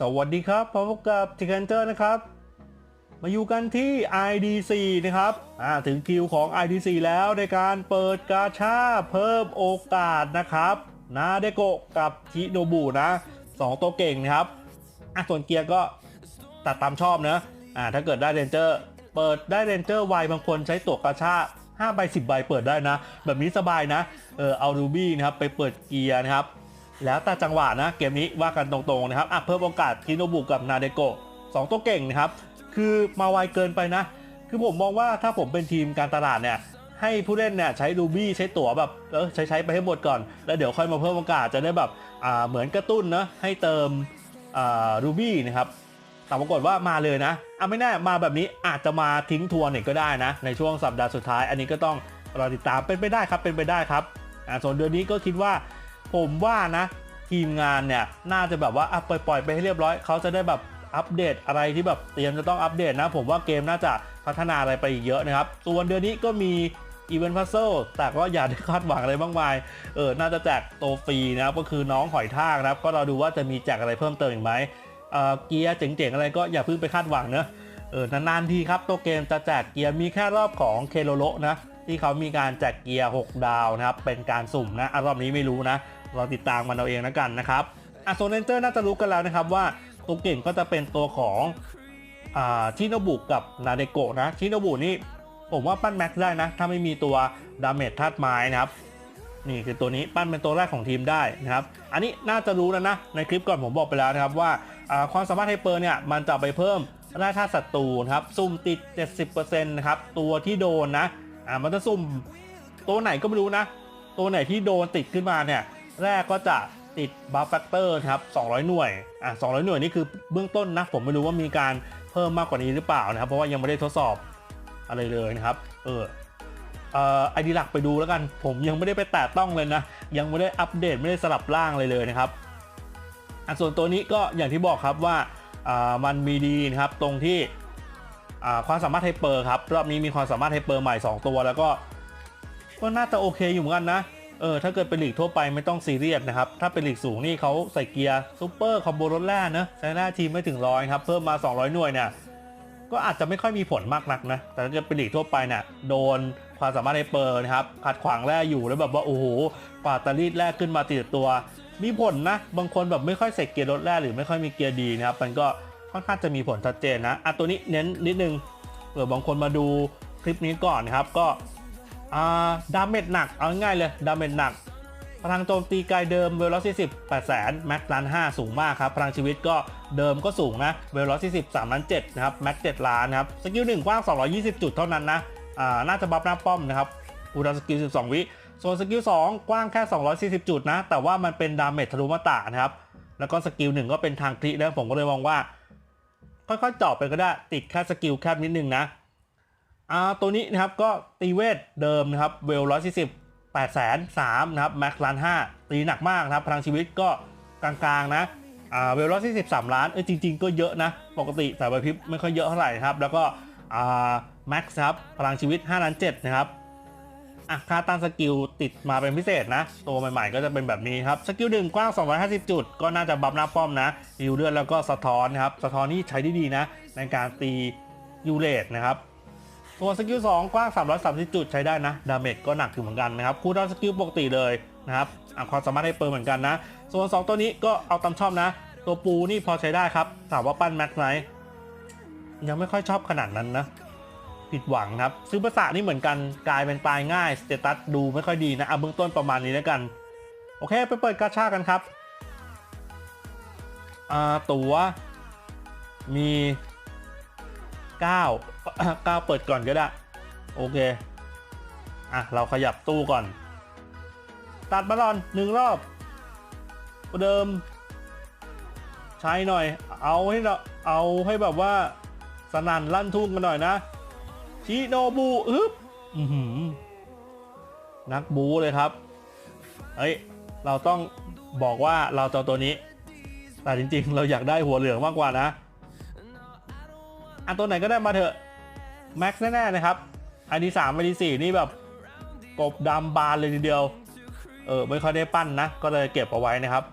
สวัสดีครับพบกับทิกันเจอร์นะครับ มาอยู่กันที่ IDC นะครับอ่าถึงคิวของ IDC แล้วในการเปิดกาชาเพิ่มโอกาสนะครับนาเดโกะกับชิโนบุนะสองตัวเก่งนะครับอะส่วนเกียร์ก็ตัดตามชอบนะอ่าถ้าเกิดได้เรนเจอร์ เปิดได้เรนเจอร์ไวบางคนใช้ตัวกาชา5ใบ10ใบเปิดได้นะ แบบนี้สบายนะเออเอารูบี้นะครับไปเปิดเกียร์นะครับ แล้วแต่จังหวะนะเกมนี้ว่ากันตรงๆนะครับอะเพิ่มโอกาสคิโนบุกับนาเดโกะสองตัวเก่งนะครับ คือมาไวเกินไปนะ คือผมมองว่าถ้าผมเป็นทีมการตลาดเนี่ยให้ผู้เล่นเนี่ยใช้รูบี้ใช้ตั๋วแบบเออใช้ใช้ไปให้หมดก่อน แล้วเดี๋ยวค่อยมาเพิ่มโอกาสจะได้แบบอ่าเหมือนกระตุ้นนะให้เติมอ่ารูบี้นะครับแต่ปรากฏว่ามาเลยนะอะไม่แน่มาแบบนี้อาจจะมาทิ้งทัวร์เนี่ยก็ได้นะ ในช่วงสัปดาห์สุดท้าย อันนี้ก็ต้องรอติดตามเป็นไปได้ครับเป็นไปได้ครับอ่าส่วนเดือนนี้ก็คิดว่า ผมว่านะทีมงานเนี่ยน่าจะแบบว่าอะปล่อยปล่อยไปให้เรียบร้อยเขาจะได้แบบอัปเดตอะไรที่แบบเตรียมจะต้องอัปเดตนะ ผมว่าเกมน่าจะพัฒนาอะไรไปอีกเยอะนะครับส่วนเดือนนี้ก็มีอีเวนต์พัซเซิลแต่ก็อย่าได้คาดหวังอะไรมากมาย เออ น่าจะแจกโตฟรีนะครับ ก็คือน้องหอยทากนะครับ ก็เราดูว่าจะมีแจกอะไรเพิ่มเติมอีกไหมเออเกียร์เจ๋งๆอะไรก็อย่าเพิ่งไปคาดหวังเนอะเออ นานๆทีครับ ตัวเกมจะแจกเกียร์มีแค่รอบของเคโลโลนะ ที่เขามีการแจกเกียร์ 6 ดาวนะครับ เป็นการสุ่มนะอะรอบนี้ไม่รู้นะ เราติดตามมันเอาเองแล้วกันนะครับอะโซนเรนเจอร์น่าจะรู้กันแล้วนะครับว่าตัวเก่งก็จะเป็นตัวของอ่าชิโนบุกับนาเดโกะนะชิโนบุนี่ผมว่าปั้นแม็กซ์ได้นะ ถ้าไม่มีตัวดาเมจธาตุไม้นะครับนี่คือตัวนี้ปั้นเป็นตัวแรกของทีมได้นะครับอันนี้น่าจะรู้แล้วนะ ในคลิปก่อนผมบอกไปแล้วนะครับว่าความสามารถไฮเปอร์เนี่ยมันจะไปเพิ่มแร่ธาตุศัตรูนะครับซุ่มติด 70%นะครับตัวที่โดนนะอ่ามันจะซุ่มตัวไหนก็ไม่รู้นะ ตัวไหนที่โดนติดขึ้นมาเนี่ย แรกก็จะติดบัฟแฟกเตอร์ครับ 200 หน่วย อะ 200 หน่วยนี่คือเบื้องต้นนะ ผมไม่รู้ว่ามีการเพิ่มมากกว่านี้หรือเปล่านะครับ เพราะว่ายังไม่ได้ทดสอบอะไรเลยนะครับ เออเอ่อไอดีหลักไปดูแล้วกัน ผมยังไม่ได้ไปแตะต้องเลยนะ ยังไม่ได้อัปเดตไม่ได้สลับร่างเลยเลยนะครับอะส่วนตัวนี้ก็อย่างที่บอกครับว่าอ่ามันมีดีนะครับตรงที่อ่าความสามารถไฮเปอร์ครับ รอบนี้มีความสามารถไฮเปอร์ใหม่ 2 ตัว แล้วก็ก็น่าจะโอเคอยู่เหมือนกันนะ เออถ้าเกิดเป็นลีกทั่วไปไม่ต้องซีเรียสนะครับ ถ้าเป็นลีกสูงนี่เขาใส่เกียร์ซูเปอร์คอมโบรถแร่นะใช้หน้าทีมไม่ถึงร้อยครับ เพิ่มมา 200 หน่วยเนี่ยก็อาจจะไม่ค่อยมีผลมากนักนะ แต่ถ้าเกิดเป็นลีกทั่วไปเนี่ยโดนความสามารถในเปิร์นะครับขัดขวางแร่อยู่แล้วแบบว่าโอ้โหกว่าตารีดแร่ขึ้นมาติดตัว มีผลนะ บางคนแบบไม่ค่อยใส่เกียร์รถแร่หรือไม่ค่อยมีเกียร์ดีนะครับมันก็ค่อนข้างจะมีผลชัดเจนนะอะตัวนี้เน้นนิดนึงเผื่อบางคนมาดูคลิปนี้ก่อนนะครับก็ อ่าดาเมจหนัก เอาง่ายเลย ดาเมจหนัก พลังโจมตีไกลเดิมเวลลอสี่สิบแปดแสนแม็กซ์ล้านห้าสูงมากครับ พลังชีวิตก็เดิมก็สูงนะเวลลอสี่สิบสามล้านเจ็ดนะครับแม็กซ์เจ็ดล้านนะครับสกิลหนึ่งกว้าง220จุดเท่านั้นนะอ่าน่าจะบัฟหน้าป้อมนะครับอูดาสกิล12วิส่วนสกิล2กว้างแค่ 240 จุดนะ แต่ว่ามันเป็นดาเมจทะลุมาตานะครับ แล้วก็สกิลหนึ่งก็เป็นทางคลินะผมก็เลยมองว่า ค่อยๆเจาะไปก็ได้ ติดแค่สกิลแคบนิดนึงนะ อ่าตัวนี้นะครับก็ตีเวทเดิมนะครับเวลร้อยสี่สิบแปดแสนสามนะครับแม็กซ์ล้านห้าตีหนักมากนะครับพลังชีวิตก็กลางๆนะอ่าเวลร้อยสี่สิบสามล้านเออจริง ๆ ก็เยอะนะ ปกติสายใบพิบไม่ค่อยเยอะเท่าไหร่ครับ แล้วก็อ่าแม็กซ์ครับพลังชีวิต5ล้าน7นะครับอะค่าตั้งสกิลติดมาเป็นพิเศษนะ ตัวใหม่ๆก็จะเป็นแบบนี้ครับ สกิลหนึ่งกว้าง 250 จุด ก็น่าจะบัฟหน้าป้อมนะยูเลือดแล้วก็สะท้อนนะครับ สะท้อนนี่ใช้ได้ดีนะ ในการตียูเลตนะครับ ส่วนสกิล2กว้าง 330 จุดใช้ได้นะ ดาเมจก็หนักอยู่เหมือนกันนะครับ คูลดาวน์สกิลปกติเลยนะครับอะความสามารถให้เปิดเหมือนกันนะ ส่วน 2 ตัวนี้ก็เอาตามชอบนะ ตัวปูนี่พอใช้ได้ครับ ถามว่าปั้นแม็กไหมยังไม่ค่อยชอบขนาดนั้นนะ ผิดหวังครับ ซื้อภาษานี่เหมือนกัน กลายเป็นตายง่าย สเตตัสดูไม่ค่อยดีนะเอาเบื้องต้นประมาณนี้แล้วกัน โอเค ไปเปิดกาชากันครับ อ่า ตัว มี 9 9เปิดก่อนก็ได้ โอเค อะ เราขยับตู้ก่อน ตัดบอลอนหนึ่งรอบประเดิม ใช้หน่อย เอาให้เราเอาให้แบบว่าสนั่นลั่นทุ่งกันหน่อยนะชิโนบุอึ๊บนักบูเลยครับ เฮ้ย เราต้องบอกว่าเราจะเอตัวนี้ แต่จริง ๆ เราอยากได้หัวเหลืองมากกว่านะ อันตัวไหนก็ได้มาเถอะแม็กซ์แน่ๆนะครับ อันที่สามอันที่สี่นี่แบบกบดำบานเลยทีเดียว เออไม่ค่อยได้ปั้นนะ ก็เลยเก็บเอาไว้นะครับ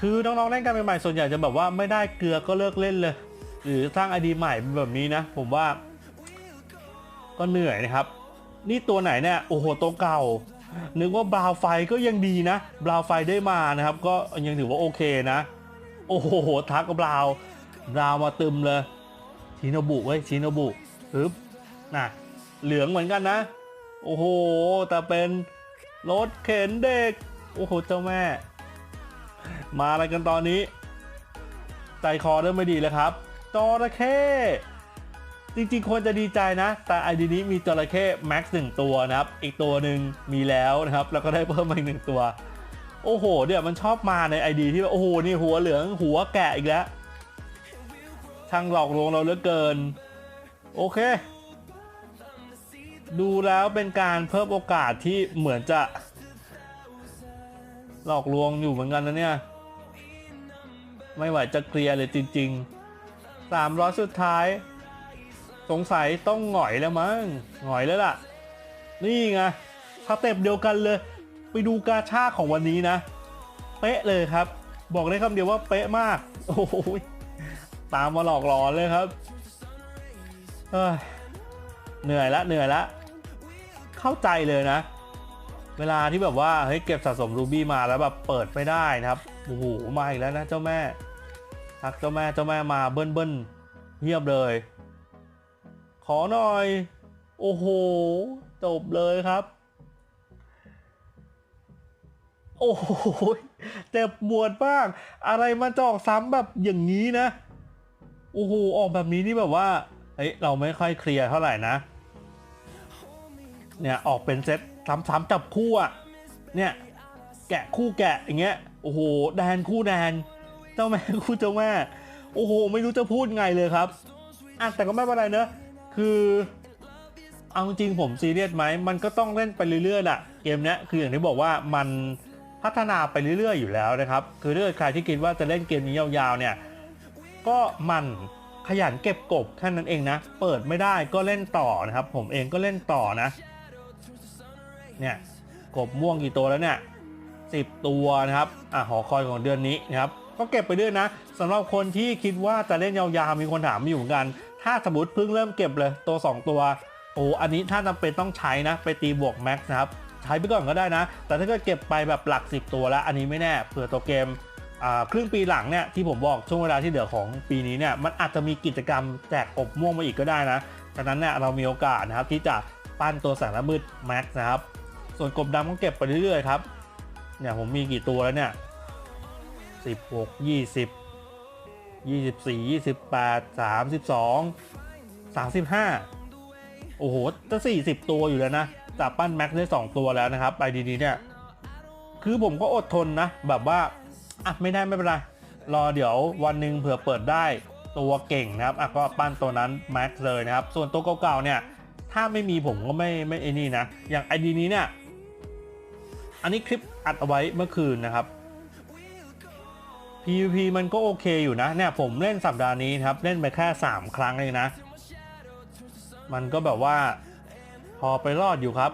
คือน้องๆเล่นกันใหม่ๆส่วนใหญ่จะแบบว่าไม่ได้เกลือก็เลิกเล่นเลย หรือสร้างไอดีใหม่แบบนี้นะ ผมว่า ก็เหนื่อยนะครับ นี่ตัวไหนเนี่ยโอ้โหตัวเก่า นึกว่าบราวไฟก็ยังดีนะบราวไฟได้มานะครับ ก็ยังถือว่าโอเคนะ โอ้โหทักกับบราวบราวมาตึมเลย ชิโนบุเว้ยชิโนบุฮึบน่ะเหลืองเหมือนกันนะ โอ้โห แต่เป็นรถเข็นเด็ก โอ้โห เจ้าแม่ มาอะไรกันตอนนี้ ใจคอเริ่มไม่ดีเลยครับจระเข้จริงๆควรจะดีใจนะ แต่ไอดีนี้มีจระเข้แม็กซ์หนึ่งตัวนะครับ อีกตัวหนึ่งมีแล้วนะครับ แล้วก็ได้เพิ่มมาอีกหนึ่งตัว โอ้โห เดี๋ยวมันชอบมาในไอดีที่โอ้โห นี่หัวเหลืองหัวแกะอีกแล้ว ช่างหลอกลวงเราเหลือเกิน โอเค ดูแล้วเป็นการเพิ่มโอกาสที่เหมือนจะ หลอกลวงอยู่เหมือนกันนะเนี่ย ไม่ไหวจะเคลียร์เลยจริงๆสามร้อยสุดท้าย สงสัยต้องหงอยแล้วมั้งหงอยแล้วล่ะ นี่ไงสเต็ปเดียวกันเลย ไปดูกาชาของวันนี้นะ เป๊ะเลยครับ บอกได้คำเดียวว่าเป๊ะมาก โอ้โห ตามมาหลอกหลอนเลยครับเหนื่อยละเหนื่อยละ เข้าใจเลยนะ เวลาที่แบบว่าเฮ้ยเก็บสะสมรูบี้มาแล้วแบบเปิดไม่ได้นะครับโอ้โหมาอีกแล้วนะเจ้าแม่ทักเจ้าแม่เจ้าแม่มาเบิ้ลเบิ้ลเงียบเลย ขอหน่อย โอ้โห จบเลยครับ โอ้โหเจ็บปวดบ้างอะไรมาจอกซ้ำแบบอย่างนี้นะ อ้โหออกแบบนี้นี่แบบว่าเฮ้ยเราไม่ค่อยเคลียร์เท่าไหร่นะ เนี่ยออกเป็นเซตซ้ำๆจับคู่อะเนี่ยแกะคู่แกะอย่างเงี้ยโอ้โหแดนคู่แดน เจ้าแม่คู่เจ้าแม่โอ้โห ไม่รู้จะพูดไงเลยครับอะแต่ก็ไม่เป็นไรเนอะคือเอาจริงผมซีเรียสไหมมันก็ต้องเล่นไปเรื่อยๆแหละเกมเนี้ยคืออย่างที่บอกว่ามันพัฒนาไปเรื่อยๆอยู่แล้วนะครับ คือถ้าเกิดใครที่คิดว่าจะเล่นเกมนี้ยาวๆเนี่ย ก็มันขยันเก็บกบแค่นั้นเองนะ เปิดไม่ได้ก็เล่นต่อนะครับ ผมเองก็เล่นต่อนะ เนี่ยกบม่วงกี่ตัวแล้วเนี่ยสิบตัวนะครับอะหอคอยของเดือนนี้นะครับ ก็เก็บไปเรื่อยนะสำหรับคนที่คิดว่าจะเล่นยาวๆมีคนถามมาอยู่เหมือนกัน ถ้าสมมติเพิ่งเริ่มเก็บเลยตัว 2 ตัวโอ้อันนี้ถ้าจำเป็นต้องใช้นะ ไปตีบวกแม็กซ์นะครับ ใช้ไปก่อนก็ได้นะ แต่ถ้าเกิดเก็บไปแบบหลัก 10 ตัวแล้ว อันนี้ไม่แน่เผื่อตัวเกม ครึ่งปีหลังเนี่ยที่ผมบอกช่วงเวลาที่เหลือของปีนี้เนี่ยมันอาจจะมีกิจกรรมแจกกบม่วงมาอีกก็ได้นะฉะนั้นเนี่ยเรามีโอกาสนะครับที่จะปั้นตัวสงระมืดแม็กซ์นะครับ ส่วนกบดำก็เก็บไปเรื่อยๆครับเนี่ยผมมีกี่ตัวแล้วเนี่ยสิบหกยี่สิบยี่สิบสี่ยี่สิบแปดสามสิบสองสามสิบห้าโอ้โหจะสี่สิบตัวอยู่แล้วนะจับปั้นแม็กซ์ได้สองตัวแล้วนะครับไอดีนี้เนี่ยคือผมก็อดทนนะแบบว่า อะไม่ได้ไม่เป็นไร รอเดี๋ยววันหนึ่งเผื่อเปิดได้ตัวเก่งนะครับอะก็ปั้นตัวนั้นแม็กซ์เลยนะครับ ส่วนตัวเก่าๆเนี่ยถ้าไม่มีผมก็ไม่ไม่ไอ้นี่นะ อย่างไอดีนี้เนี่ย อันนี้คลิปอัดเอาไว้เมื่อคืนนะครับ PVP มันก็โอเคอยู่นะเนี่ยผมเล่นสัปดาห์นี้ครับเล่นไปแค่ 3 ครั้งเองนะ มันก็แบบว่าพอไปรอดอยู่ครับ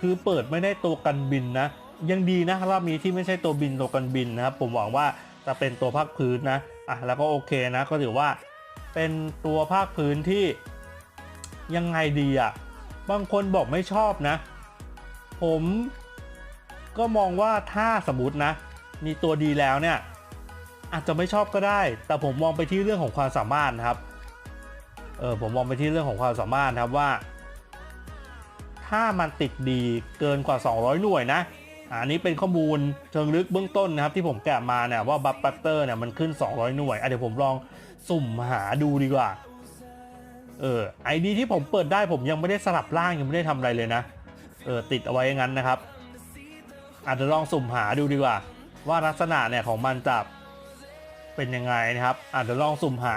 คือเปิดไม่ได้ตัวกันบินนะ ยังดีนะรอบนี้ที่ไม่ใช่ตัวบินตัวกันบินนะครับผมหวังว่าจะเป็นตัวภาคพื้นนะอะแล้วก็โอเคนะก็ถือว่าเป็นตัวภาคพื้นที่ยังไงดีอะ่ะบางคนบอกไม่ชอบนะ ผมก็มองว่าถ้าสมมตินะ มีตัวดีแล้วเนี่ย อาจจะไม่ชอบก็ได้ แต่ผมมองไปที่เรื่องของความสามารถนะครับเออผมมองไปที่เรื่องของความสามารถนะครับว่า ถ้ามันติดดีเกินกว่า 200 หน่วยนะ อันนี้เป็นข้อมูลเชิงลึกเบื้องต้นนะครับ ที่ผมแกะมาเนี่ยว่าบัฟปัตเตอร์เนี่ยมันขึ้น 200 หน่วยอะเดี๋ยวผมลองสุ่มหาดูดีกว่า เออไอดีที่ผมเปิดได้ผมยังไม่ได้สลับร่างยังไม่ได้ทำอะไรเลยนะ เออติดเอาไว้อย่างนั้นนะครับ อาจจะลองสุ่มหาดูดีกว่า ว่าลักษณะเนี่ยของมันจะเป็นยังไงนะครับ อาจจะลองสุ่มหา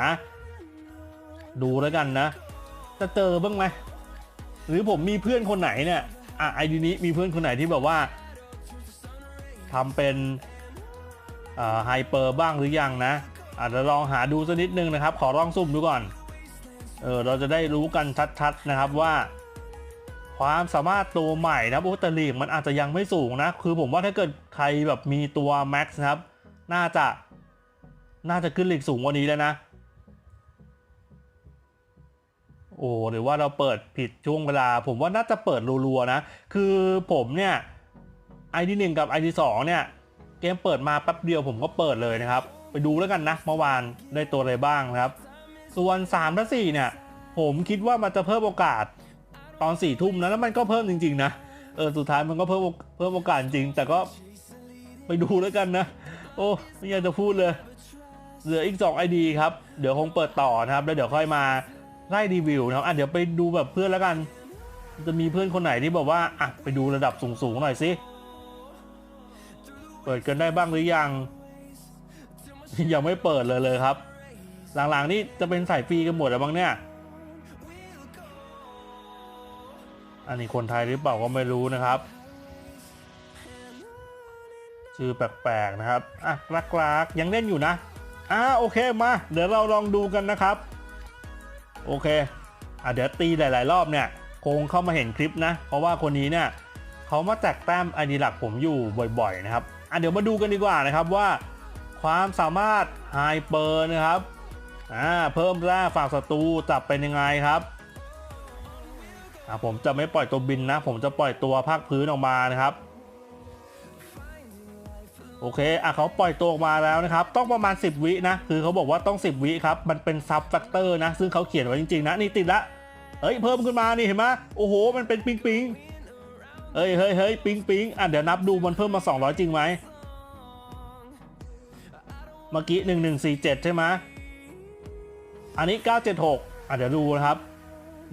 ดูแล้วกันนะ จะเจอบ้างไหมหรือผมมีเพื่อนคนไหนเนี่ยอะไอดีนี้มีเพื่อนคนไหนที่แบบว่า ทำเป็นไฮเปอร์บ้างหรือยังนะอาจจะลองหาดูสักนิดนึงนะครับ ขอลองสุ่มดูก่อน เออเราจะได้รู้กันชัดๆนะครับว่า ความสามารถตัวใหม่นะโอ้แต่ลีกมันอาจจะยังไม่สูงนะ คือผมว่าถ้าเกิดใครแบบมีตัวแม็กซ์นะครับ น่าจะ น่าจะขึ้นลีกสูงกว่านี้แล้วนะ โอ้หรือว่าเราเปิดผิดช่วงเวลา ผมว่าน่าจะเปิดรัวๆนะ คือผมเนี่ย ID 1กับ ID 2เนี่ย เกมเปิดมาแป๊บเดียวผมก็เปิดเลยนะครับ ไปดูแล้วกันนะเมื่อวานได้ตัวอะไรบ้างนะครับ ส่วน3และ4เนี่ย ผมคิดว่ามันจะเพิ่มโอกาสตอน4ทุ่มนะแล้วมันก็เพิ่มจริง ๆ นะเออสุดท้ายมันก็เพิ่มเพิ่มโอกาสจริง แต่ก็ไปดูแล้วกันนะ โอ้ไม่อยากจะพูดเลยเหลืออีก2 ID ครับ เดี๋ยวคงเปิดต่อนะครับ แล้วเดี๋ยวค่อยมาไล่รีวิวนะครับอะเดี๋ยวไปดูแบบเพื่อนแล้วกัน จะมีเพื่อนคนไหนที่บอกว่าอะไปดูระดับสูงๆหน่อยสิ ปิดกันได้บ้างหรือยัง ยังไม่เปิดเลยเลยครับ หลังๆนี่จะเป็นสายฟรีกันหมดแล้วบ้างเนี่ย อันนี้คนไทยหรือเปล่าก็ไม่รู้นะครับชื่อแปลกๆนะครับอะรักๆยังเล่นอยู่นะอ่าโอเคมา เดี๋ยวเราลองดูกันนะครับ โอเคอะเดี๋ยวตีหลาย ๆ รอบเนี่ยคงเข้ามาเห็นคลิปนะ เพราะว่าคนนี้เนี่ยเขามาแจกแต้มไอดีหลักผมอยู่บ่อย ๆ นะครับ อะเดี๋ยวมาดูกันดีกว่านะครับว่า ความสามารถไฮเปอร์นะครับอ่าเพิ่มแร่ฝั่งศัตรูจับเป็นยังไงครับอ่าผมจะไม่ปล่อยตัวบินนะ ผมจะปล่อยตัวภาคพื้นออกมานะครับโอเค อะเขาปล่อยตัวออกมาแล้วนะครับ ต้องประมาณ 10 วินะ คือเขาบอกว่าต้อง 10 วิครับ มันเป็นซับแฟกเตอร์นะ ซึ่งเขาเขียนไว้จริงๆนะ นี่ติดละ เฮ้ย เพิ่มขึ้นมา นี่เห็นไหมโอ้โห มันเป็นปิงปิง เฮ้ยเฮ้ยเฮ้ยปิงปิงอะเดี๋ยวนับดูมันเพิ่มมา 200 จริงไหม เมื่อกี้ 1147 ใช่ไหมอันนี้ 976 อะเดี๋ยวดูนะครับ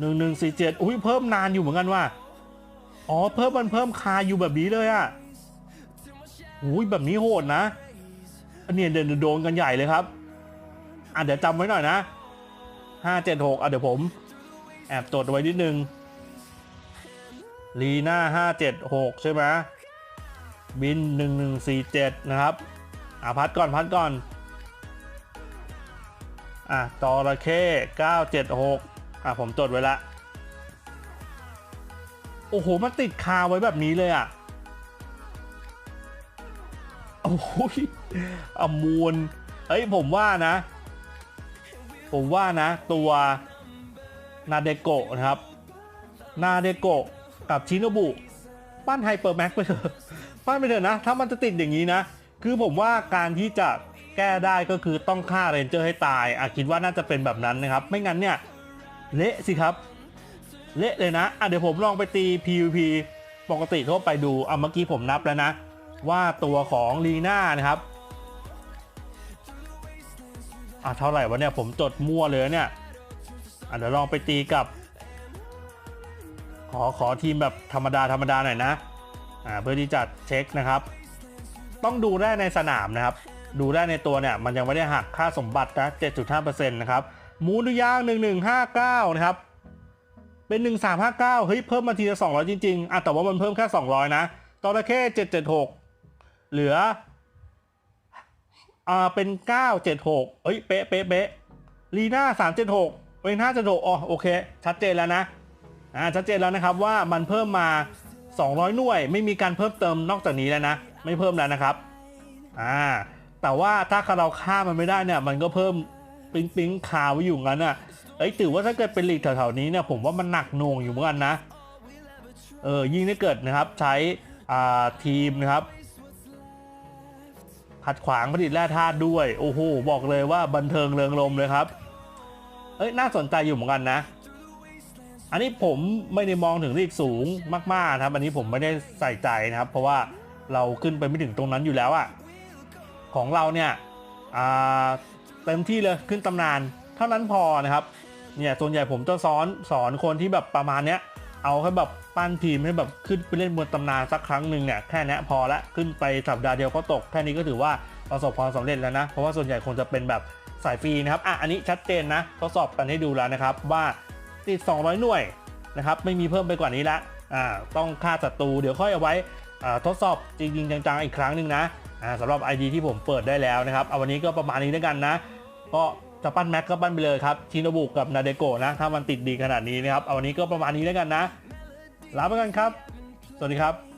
1147 อุ้ยเพิ่มนานอยู่เหมือนกันว่า อ๋อ เพิ่มมันเพิ่มคาอยู่แบบนี้เลยอะอุ้ยแบบนี้โหดนะอันนี้เดินโดนกันใหญ่เลยครับ อะเดี๋ยวจำไว้หน่อยนะ 576 อะเดี๋ยวผม แอบจดไว้นิดนึง ลีน่า576 ใช่ไหมบิน 1147 นะครับ อะ พัดก่อนพัดก่อน อะจระเข้976 อะ ผมจดไว้ละ โอ้โห มันติดคาไว้แบบนี้เลยอะ โอ้ยอมูลเฮ้ย ผมว่านะ ผมว่านะ ตัวนาเดโกะนะครับ นาเดโกะ กับชิโนบุปั้นไฮเปอร์แม็กไปเถอะปั้นไปเถอะนะ ถ้ามันจะติดอย่างนี้นะ คือผมว่าการที่จะแก้ได้ก็คือต้องฆ่าเรนเจอร์ให้ตายอะคิดว่าน่าจะเป็นแบบนั้นนะครับ ไม่งั้นเนี่ย เละสิครับ เละเลยนะอะเดี๋ยวผมลองไปตี PVP ปกติทั่วไปดูอะเมื่อกี้ผมนับแล้วนะ ว่าตัวของลีน่านะครับอะเท่าไหร่วะเนี่ยผมจดมั่วเลยเนี่ยอะเดี๋ยวลองไปตีกับ อขอทีมแบบธรรมดาธรรมดาหน่อยนะอ่าเพื่อที่จะเช็คนะครับ ต้องดูได้ในสนามนะครับ ดูได้ในตัวเนี่ยมันยังไม่ได้หักค่าสมบัตินะ7.5%นะครับมูนุยาง1159นะครับเป็น 1359เฮ้ยเพิ่มมาทีละ200 จริงๆอะแต่ว่ามันเพิ่มแค่ 200 นะตอระเข้776 เหลืออ่าเป็น 976เอ้ยเป๊ะเป๊ะเป๊ะลีน่า376เป็น576อ๋อโอเค ชัดเจนแล้วนะ อ่าชัดเจนแล้วนะครับว่ามันเพิ่มมา 200 หน่วย ไม่มีการเพิ่มเติมนอกจากนี้แล้วนะ ไม่เพิ่มแล้วนะครับอ่าแต่ว่าถ้าเราฆ่ามันไม่ได้เนี่ย มันก็เพิ่มปิ๊งปิ๊งคาไว้อยู่งั้นอะเอ้ยถือว่าถ้าเกิดเป็นลีกแถวๆนี้เนี่ยผมว่ามันหนักหน่วงอยู่เหมือนกันนะเออยิ่งถ้าเกิดนะครับใช้อ่าทีมนะครับขัดขวางผลิตแร่ธาตุด้วย โอ้โห บอกเลยว่าบันเทิงเริงรมเลยครับ เอ้ย น่าสนใจอยู่เหมือนกันนะ อันนี้ผมไม่ได้มองถึงลีกสูงมากๆนะครับ อันนี้ผมไม่ได้ใส่ใจนะครับ เพราะว่าเราขึ้นไปไม่ถึงตรงนั้นอยู่แล้วอะของเราเนี่ยเต็มที่เลยขึ้นตำนานเท่านั้นพอนะครับเนี่ยส่วนใหญ่ผมจะสอนสอนคนที่แบบประมาณเนี้ยเอาแค่แบบปั้นทีมให้แบบขึ้นไปเล่นบนตำนานสักครั้งหนึ่งเนี่ยแค่เนี้ยพอละขึ้นไปสัปดาห์เดียวก็ตกแค่นี้ก็ถือว่าประสบความสำเร็จแล้วนะ เพราะว่าส่วนใหญ่คงจะเป็นแบบสายฟรีนะครับอะอันนี้ชัดเจนนะทดสอบกันให้ดูแล้วนะครับว่า ติด 200 หน่วยนะครับไม่มีเพิ่มไปกว่านี้ละอ่าต้องฆ่าศัตรูเดี๋ยวค่อยเอาไว้อ่าทดสอบจริงๆจังๆอีกครั้งหนึ่งนะอ่าสำหรับ ID ที่ผมเปิดได้แล้วนะครับเอาวันนี้ก็ประมาณนี้แล้วกันนะก็จะปั้นแม็กก็ปั้นไปเลยครับชินโนบุกับนาเดโกะนะถ้ามันติดดีขนาดนี้นะครับเอาวันนี้ก็ประมาณนี้แล้วกันนะลาไปกันครับ สวัสดีครับ